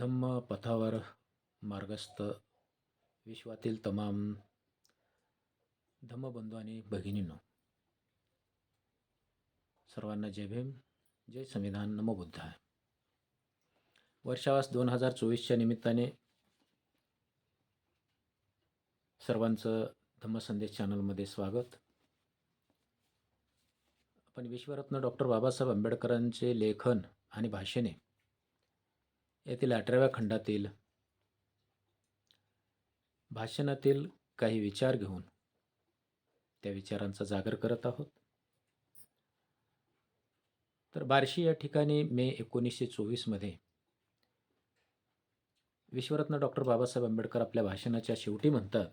धम्म पथावर मार्गस्थ विश्वातील तमाम धम्मबंधू आणि भगिनींनो सर्वांना जय भीम जय संविधान नमो आहे वर्षावास दोन हजार चोवीसच्या निमित्ताने सर्वांचं धम्मसंदेश चॅनलमध्ये स्वागत. आपण विश्वरत्न डॉक्टर बाबासाहेब आंबेडकरांचे लेखन आणि भाषणे येथील अठराव्या खंडातील भाषणातील काही विचार घेऊन त्या विचारांचा जागर करत आहोत. तर बार्शी या ठिकाणी मे एकोणीसशे चोवीसमध्ये विश्वरत्न डॉक्टर बाबासाहेब आंबेडकर आपल्या भाषणाच्या शेवटी म्हणतात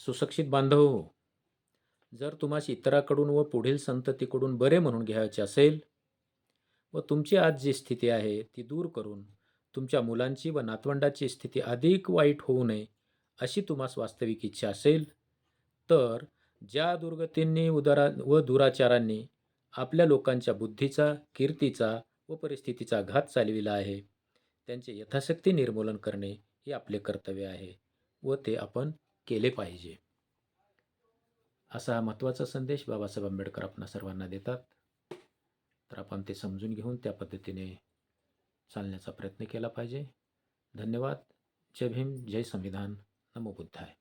सुशिक्षित बांधव हो जर तुम्हाला इतराकडून व पुढील संततीकडून बरे म्हणून घ्यायचे असेल व तुमची आज जी स्थिती आहे ती दूर करून तुमच्या मुलांची व नातवंडाची स्थिती अधिक वाईट होऊ नये अशी तुम्हास वास्तविक इच्छा असेल. तर ज्या दुर्गतींनी उदारा व दुराचारांनी आपल्या लोकांच्या बुद्धीचा कीर्तीचा व परिस्थितीचा घात चालविला आहे त्यांचे यथाशक्ती निर्मूलन करणे हे आपले कर्तव्य आहे व ते आपण केले पाहिजे. असा हा महत्त्वाचा संदेश बाबासाहेब आंबेडकर आपणा सर्वांना देतात. तर आपण ते समजून घेऊन त्या पद्धतीने चालण्याचा प्रयत्न केला पाहिजे. धन्यवाद. जय भीम. जय संविधान. नमो बुद्धाय.